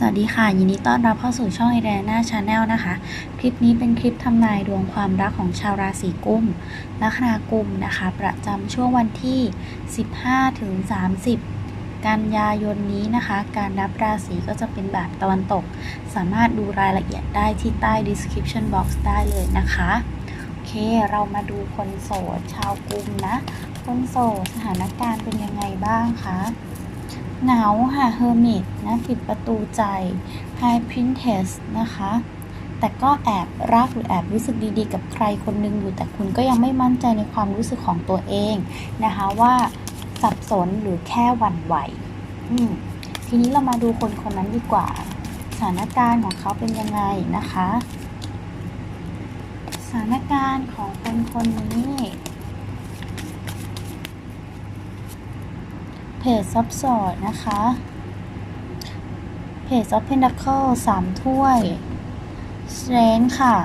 สวัสดีค่ะ ยินดีต้อนรับเข้าสู่ช่อง i d a n a Channel นะคะ คลิปนี้เป็นคลิปทำนายดวงความรักของชาวราศีกุมลัคนากุมนะคะ ประจำช่วงวันที่ 15 ถึง 30 กันยายนนี้นะคะ การรับราศีก็จะเป็นแบบตะวันตก สามารถดูรายละเอียดได้ที่ใต้ description box ได้เลยนะคะ โอเค เรามาดูคนโสดชาวกุมนะ คนโสดสถานการณ์เป็นยังไงบ้างคะ หงาค่ะเฮอร์มิตนะปิดประตูใจ High Princess นะคะแต่ก็แอบรักหรือแอบรู้สึกดีๆ กับใครคนหนึงอยู่แต่คุณก็ยังไม่มั่นใจในความรู้สึกของตัวเองนะคะว่าสับสนหรือแค่หวั่นไหวทีนี้เรามาดูคนคนนั้นดีกว่า สถานการณ์ของเขาเป็นยังไงนะคะ สถานการณ์ของคนคนนี้ เพจซับสอดนะคะ เพจซับเพนดัคเคิลสามถ้วยสเตรนค่ะ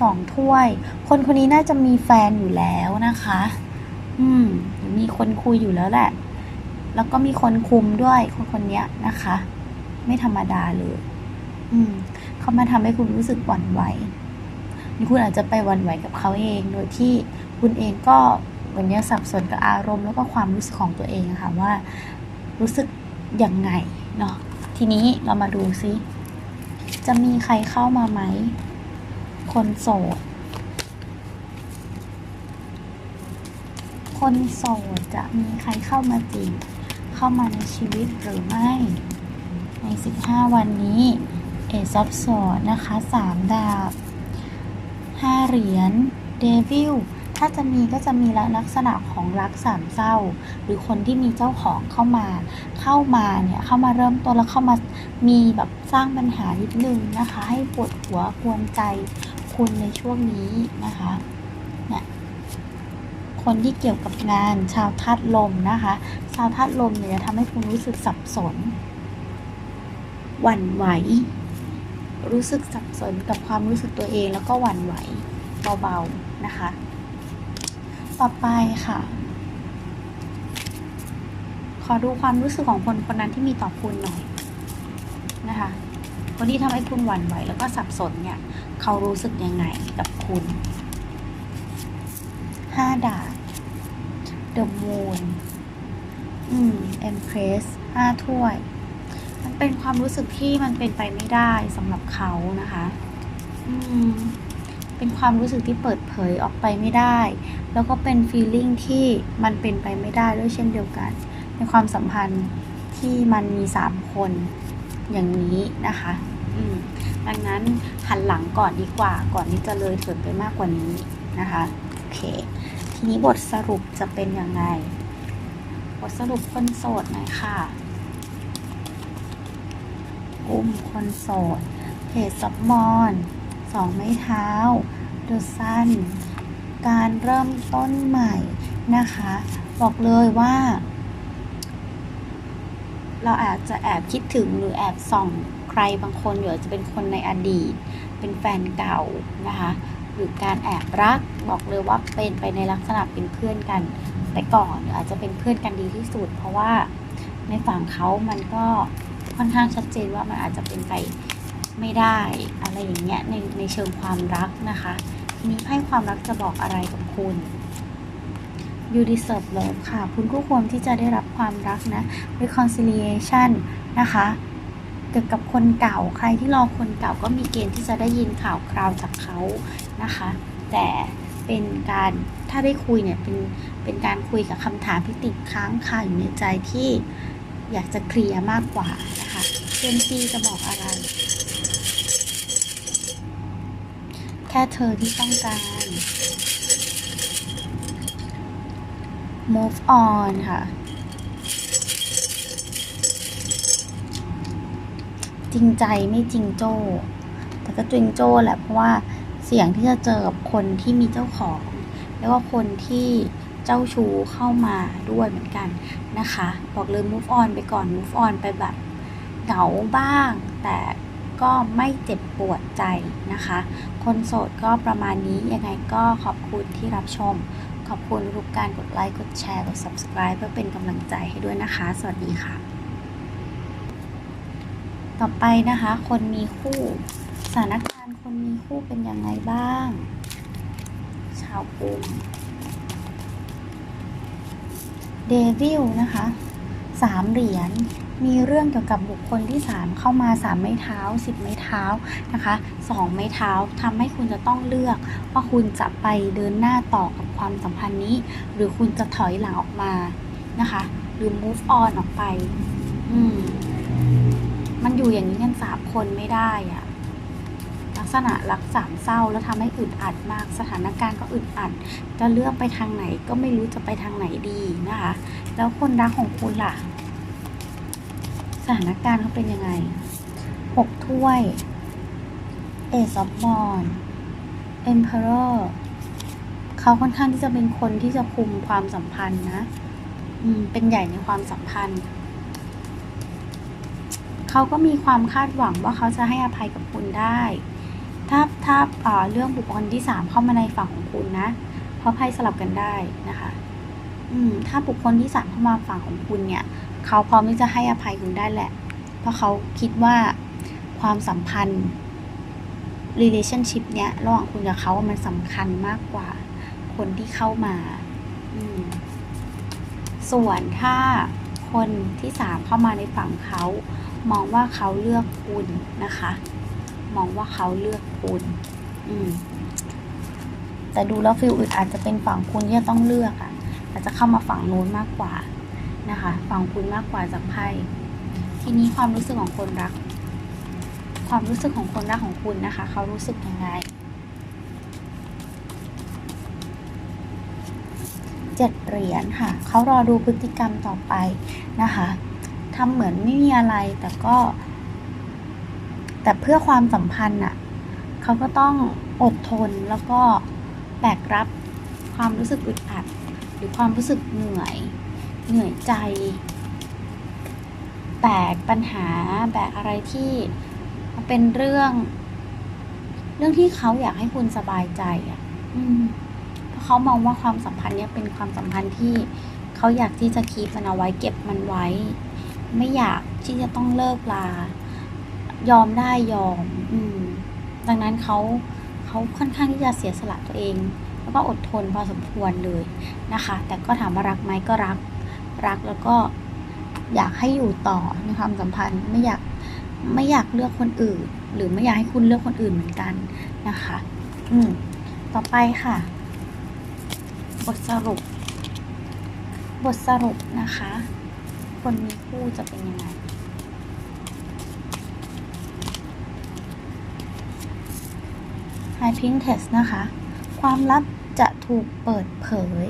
สองถ้วย คนคนนี้น่าจะมีแฟนอยู่แล้วนะคะ อืมหรือมีคนคุยอยู่แล้วแหละ แล้วก็มีคนคุมด้วยคนคนนี้นะคะ ไม่ธรรมดาเลย อืม เขามาทำให้คุณรู้สึกหวั่นไหวหรือคุณอาจจะไปหวั่นไหวกับเขาเอง โดยที่คุณเองก็ วันนี้สับสนกับอารมณ์แล้วก็ความรู้สึกของตัวเองค่ะว่ารู้สึกยังไงเนาะทีนี้เรามาดูซิ จะมีใครเข้ามาไหม คนโสด คนโสดจะมีใครเข้ามาจีบเข้ามาในชีวิตหรือไม่ ใน 15 วันนี้เอซับสอดนะคะ 3 ดาบ 5 เหรียญเดวิล ถ้าจะมีก็จะมีลักษณะของรักสามเศร้า หรือคนที่มีเจ้าของเข้ามา เข้ามาเนี่ยเข้ามาเริ่มต้นแล้วเข้ามามีแบบสร้างปัญหานิดนึงนะคะ ให้ปวดหัวกวนใจคุณในช่วงนี้นะคะเนี่ยคนที่เกี่ยวกับงานชาวธาตุลมนะคะ ชาวธาตุลมเนี่ยจะทำให้คุณรู้สึกสับสนหวั่นไหว รู้สึกสับสนกับความรู้สึกตัวเองแล้วก็หวั่นไหวเบาๆนะคะ ต่อไปค่ะ ขอดูความรู้สึกของคนคนนั้นที่มีต่อคุณหน่อยนะคะคนที่ทำให้คุณหวั่นไหวแล้วก็สับสนเนี่ย เขารู้สึกยังไงกับคุณห้าดาบ The Moon อืม Empress ห้าถ้วย มันเป็นความรู้สึกที่มันเป็นไปไม่ได้สำหรับเขานะคะ อืม เป็นความรู้สึกที่เปิดเผยออกไปไม่ได้ แล้วก็เป็น feeling ที่มันเป็นไปไม่ได้ด้วยเช่นเดียวกัน ในความสัมพันธ์ที่มันมีสามคนอย่างนี้นะคะอืดังนั้นหันหลังก่อนดีกว่าก่อนที่จะเลยเถิดไปมากกว่านี้นะคะโอเค ทีนี้บทสรุปจะเป็นยังไง บทสรุปคนโสดหน่อยค่ะอุ้มคนโสดเพจซับมอน สองไม้เท้าดอะซันการเริ่มต้นใหม่นะคะ บอกเลยว่า เราอาจจะแอบคิดถึงหรือแอบส่องใครบางคนอยู่อาจจะเป็นคนในอดีต เป็นแฟนเก่านะคะหรือการแอบรักบอกเลยว่าเป็นไปในลักษณะเป็นเพื่อนกัน แต่ก่อนหรืออาจจะเป็นเพื่อนกันดีที่สุด เพราะว่าในฝั่งเขามันก็ค่อนข้างชัดเจนว่ามันอาจจะเป็นไป ไม่ได้อะไรอย่างเงี้ยในในเชิงความรักนะคะทีนี้ให้ความรักจะบอกอะไรกับคุณ you deserve love ค่ะ คุณก็ควรที่จะได้รับความรักนะ reconciliation นะคะเกี่ยวกับคนเก่าใครที่รอคนเก่าก็มีเกณฑ์ที่จะได้ยินข่าวคราวจากเขานะคะ แต่เป็นการถ้าได้คุยเนี่ยเป็นเป็นการคุยกับคำถามที่ติดค้างคาอยู่ในใจที่อยากจะเคลียร์มากกว่านะคะเซนซีจะบอกอะไร แค่เธอที่ต้องการ move on ค่ะ จริงใจไม่จริงโจ้ แต่ก็จริงโจ้แหละเพราะว่าเสี่ยงที่จะเจอกับคนที่มีเจ้าของ แล้วก็คนที่เจ้าชู้เข้ามาด้วยเหมือนกันนะคะ บอกเลย move on ไปก่อน move on ไปแบบเหงาบ้าง แต่ ก็ไม่เจ็บปวดใจนะคะ คนโสดก็ประมาณนี้ยังไงก็ขอบคุณที่รับชม ขอบคุณทุกการกดไลค์กดแชร์กด subscribe เพื่อเป็นกำลังใจให้ด้วยนะคะ สวัสดีค่ะ ต่อไปนะคะ คนมีคู่สถานการณ์คนมีคู่เป็นยังไงบ้าง ชาวกุมเดวิลนะคะสามเหรียญ มีเรื่องเกี่ยวกับบุคคลที่สามเข้ามาสามไม้เท้าสิบไม้เท้านะคะสองไม้เท้าทำให้คุณจะต้องเลือกว่าคุณจะไปเดินหน้าต่อกับความสัมพันธ์นี้ หรือคุณจะถอยหลังออกมานะคะ หรือ move on ออกไป อืมมันอยู่อย่างนี้กันสามคนไม่ได้อะลักษณะรักสามเศร้าแล้วทำให้อึดอัดมาก สถานการณ์ก็อึดอัด จะเลือกไปทางไหนก็ไม่รู้จะไปทางไหนดีนะคะ แล้วคนรักของคุณล่ะ สถานการณ์เขาเป็นยังไงหกถ้วยเอซอฟบอลเอ็มเพอเรอร์เขาค่อนข้างที่จะเป็นคนที่จะคุมความสัมพันธ์นะ อืม เป็นใหญ่ในความสัมพันธ์ เขาก็มีความคาดหวังว่าเขาจะให้อภัยกับคุณได้ ถ้าถ้าเอ่อเรื่องบุคคลที่สามเข้ามาในฝั่งของคุณนะ เพราะไพ่สลับกันได้นะคะ อืม ถ้าบุคคลที่สามเข้ามาฝั่งของคุณเนี่ย เขาพร้อมที่จะให้อภัยคุณได้แหละ เพราะเขาคิดว่าความสัมพันธ์ relationship เนี่ยระหว่างคุณกับเขามันสำคัญมากกว่าคนที่เข้ามา ส่วนถ้าคนที่สามเข้ามาในฝั่งเขา มองว่าเขาเลือกคุณนะคะ มองว่าเขาเลือกคุณแต่ดูแล้วฟิลอื่นอาจจะเป็นฝั่งคุณที่ต้องเลือกอะ่ะอาจจะเข้ามาฝั่งโน้นมากกว่า นะคะฝั่งคุณมากกว่าจากไพ่ทีนี้ความรู้สึกของคนรัก ความรู้สึกของคนรักของคุณนะคะ เขารู้สึกยังไงเจ็ดเหรียญค่ะ เขารอดูพฤติกรรมต่อไปนะคะทำเหมือนไม่มีอะไรแต่ก็ แต่เพื่อความสัมพันธ์อะเขาก็ต้องอดทนแล้วก็แบกรับความรู้สึกอึดอัด หรือความรู้สึกเหนื่อย เหนื่อยใจ แบกปัญหาแบกอะไรที่เป็นเรื่อง เรื่องที่เขาอยากให้คุณสบายใจอะ อืมเพราะเขามองว่าความสัมพันธ์เนี้ยเป็นความสัมพันธ์ที่เขาอยากที่จะคีบมันเอาไว้เก็บมันไว้ ไม่อยากที่จะต้องเลิกลา ยอมได้ยอม อืม ดังนั้นเขาเขาค่อนข้างที่จะเสียสละตัวเองแล้วก็อดทนพอสมควรเลยนะคะ แต่ก็ถามว่ารักไหมก็รัก รักแล้วก็อยากให้อยู่ต่อในความสัมพันธ์ไม่อยากไม่อยากเลือกคนอื่น หรือไม่อยากให้คุณเลือกคนอื่นเหมือนกันนะคะ อืมต่อไปค่ะ บทสรุป บทสรุปนะคะ คนมีคู่จะเป็นยังไง High Pink Test นะคะ ความลับจะถูกเปิดเผย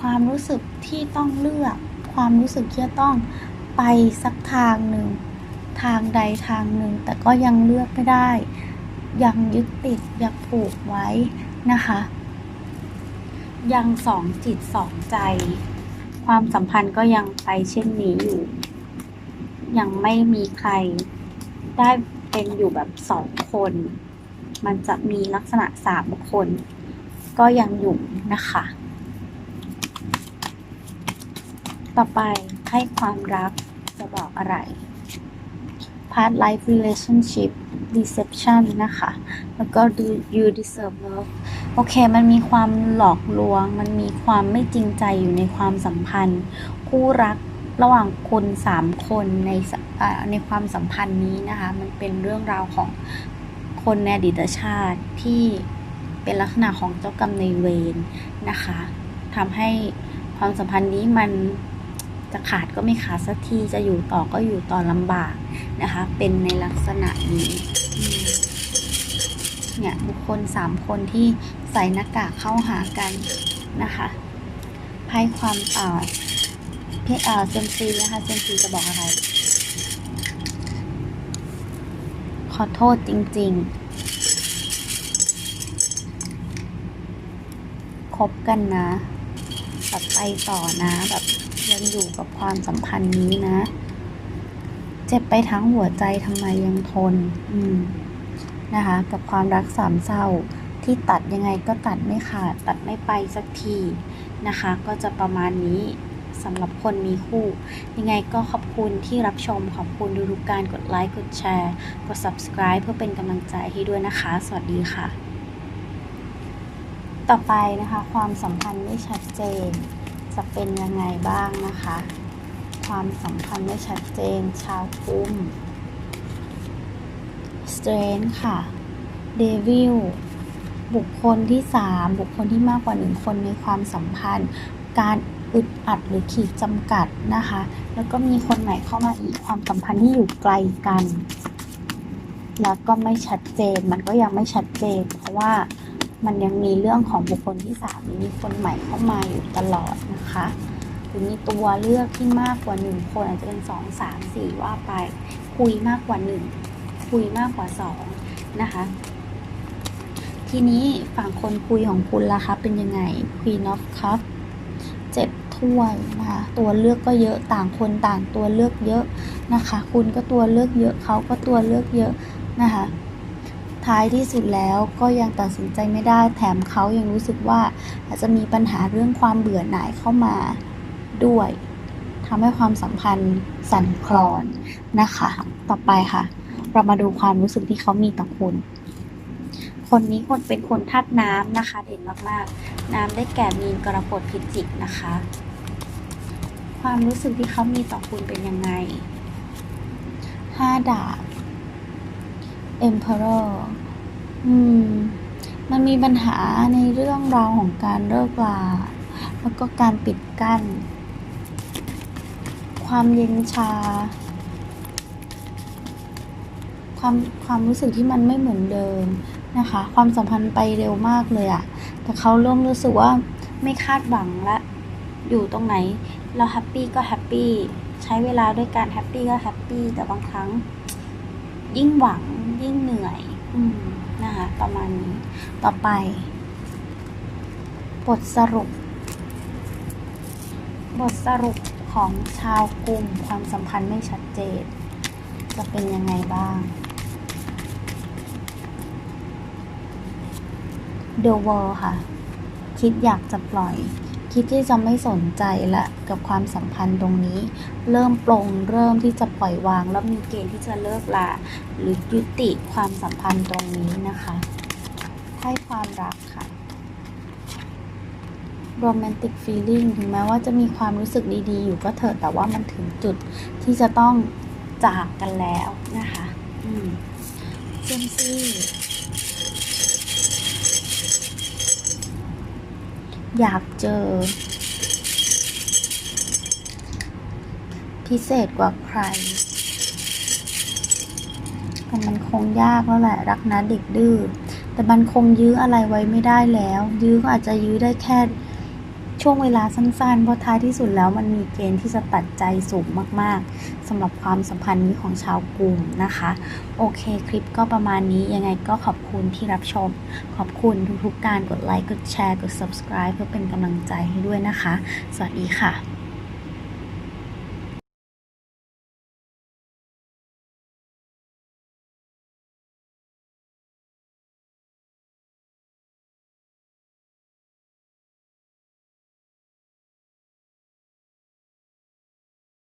ความรู้สึกที่ต้องเลือก ความรู้สึกที่จะต้องไปสักทางหนึ่ง ทางใดทางหนึ่ง แต่ก็ยังเลือกไม่ได้ ยังยึดติดยังผูกไว้นะคะ ยังสองจิตสองใจ ความสัมพันธ์ก็ยังไปเช่นนี้อยู่ ยังไม่มีใครได้เป็นอยู่แบบสองคน มันจะมีลักษณะสามคน ก็ยังอยู่นะคะ ต่อไปให้ความรักจะบอกอะไร Past life relationship deception นะคะ แล้วก็ do you deserve love โอเค มันมีความหลอกลวง มันมีความไม่จริงใจอยู่ในความสัมพันธ์ คู่รักระหว่างคนสามคนในในความสัมพันธ์นี้นะคะ มันเป็นเรื่องราวของคนในอดีตชาติที่เป็นลักษณะของเจ้ากรรมในายเวรนะคะทำให้ความสัมพันธ์นี้มัน จะขาดก็ไม่ขาดสักทีจะอยู่ต่อก็อยู่ต่อลำบากนะคะ เป็นในลักษณะนี้เนี่ยบุคคลสามคนที่ใส่หน้ากากเข้าหากันนะคะไพ่ความเอ่าเพอ่าเซมซีนะคะเซมซีจะบอกอะไร ขอโทษจริง ๆ คบกันนะแบบไปต่อนะแบบ ยังอยู่กับความสัมพันธ์นี้นะ เจ็บไปทั้งหัวใจทำไมยังทน อืมนะคะ กับความรักสามเศร้าที่ตัดยังไงก็ตัดไม่ขาดตัดไม่ไปสักทีนะคะ ก็จะประมาณนี้สำหรับคนมีคู่ ยังไงก็ขอบคุณที่รับชมขอบคุณทุกการกดไลค์กดแชร์ กด subscribe เพื่อเป็นกำลังใจให้ด้วยนะคะ สวัสดีค่ะ ต่อไปนะคะ ความสัมพันธ์ไม่ชัดเจน จะเป็นยังไงบ้างนะคะ ความสัมพันธ์ไม่ชัดเจน ชาวกุ้ม Strength ค่ะ Devil บุคคลที่ 3 บุคคลที่มากกว่า 1 คนในความสัมพันธ์ การอึดอัดหรือขีดจำกัดนะคะ แล้วก็มีคนใหม่เข้ามาอีกความสัมพันธ์ที่อยู่ไกลกัน แล้วก็ไม่ชัดเจน มันก็ยังไม่ชัดเจน เพราะว่า มันยังมีเรื่องของบุคคลที่สามมีคนใหม่เข้ามาอยู่ตลอดนะคะหรือมีตัวเลือกที่มากกว่าหนึ่งคนอาจจะเป็นสองสามสี่ว่าไป คุยมากกว่าหนึ่งคุยมากกว่าสองนะคะทีนี้ฝั่งคนคุยของคุณล่ะคะเป็นยังไง Queen of Cups เจ็ดถ้วยนะคะตัวเลือกก็เยอะต่างคนต่างตัวเลือกเยอะนะคะ คุณก็ตัวเลือกเยอะเขาก็ตัวเลือกเยอะนะคะ ท้ายที่สุดแล้วก็ยังตัดสินใจไม่ได้ แถมเขายังรู้สึกว่าอาจจะมีปัญหาเรื่องความเบื่อหน่ายเข้ามาด้วยทำให้ความสัมพันธ์สั่นคลอนนะคะ ต่อไปค่ะ เรามาดูความรู้สึกที่เขามีต่อคุณ คนนี้คนเป็นคนธาตุน้ำนะคะ เด่นมากๆ น้ำได้แก่มีนกรกฎพิจิกนะคะ ความรู้สึกที่เขามีต่อคุณเป็นยังไงห้าดาบ Emperor อืม มันมีปัญหาในเรื่องราวของการเลิกลา แล้วก็การปิดกั้น ความเย็นชา ความความรู้สึกที่มันไม่เหมือนเดิมนะคะ ความสัมพันธ์ไปเร็วมากเลยอะแต่เขาเริ่มรู้สึกว่าไม่คาดหวังละ อยู่ตรงไหน เราแฮปปี้ก็แฮปปี้ ใช้เวลาด้วยการแฮปปี้ก็แฮปปี้ แต่บางครั้งยิ่งหวัง ยิ่งเหนื่อย อืมนะคะประมาณนี้ ต่อไป บทสรุป บทสรุปของชาวกลุ่มความสัมพันธ์ไม่ชัดเจน จะเป็นยังไงบ้าง The World ค่ะ คิดอยากจะปล่อย คิดที่จะไม่สนใจละกับความสัมพันธ์ตรงนี้ เริ่มปลงเริ่มที่จะปล่อยวางแล้วมีเกณฑ์ที่จะเลิกลาหรือยุติความสัมพันธ์ตรงนี้นะคะให้ความรักค่ะ romantic feeling ถึงแม้ว่าจะมีความรู้สึกดีๆ อยู่ก็เถอะแต่ว่ามันถึงจุดที่จะต้องจากกันแล้วนะคะ อืมเซมซี่ อยากเจอ พิเศษกว่าใครแต่มันคงยากแล้วแหละ รักนะเด็กดื้อแต่มันคงยื้ออะไรไว้ไม่ได้แล้ว ยื้อก็อาจจะยื้อได้แค่ช่วงเวลาสั้นๆ เพราะท้ายที่สุดแล้วมันมีเกณฑ์ที่จะตัดใจสูงมากๆสำหรับความสัมพันธ์นี้ของชาวกลุ่มนะคะ โอเค คลิปก็ประมาณนี้ยังไงก็ขอบคุณที่รับชม ขอบคุณทุกๆการกดไลค์ กดแชร์ กด subscribe เพื่อเป็นกำลังใจให้ด้วยนะคะ สวัสดีค่ะ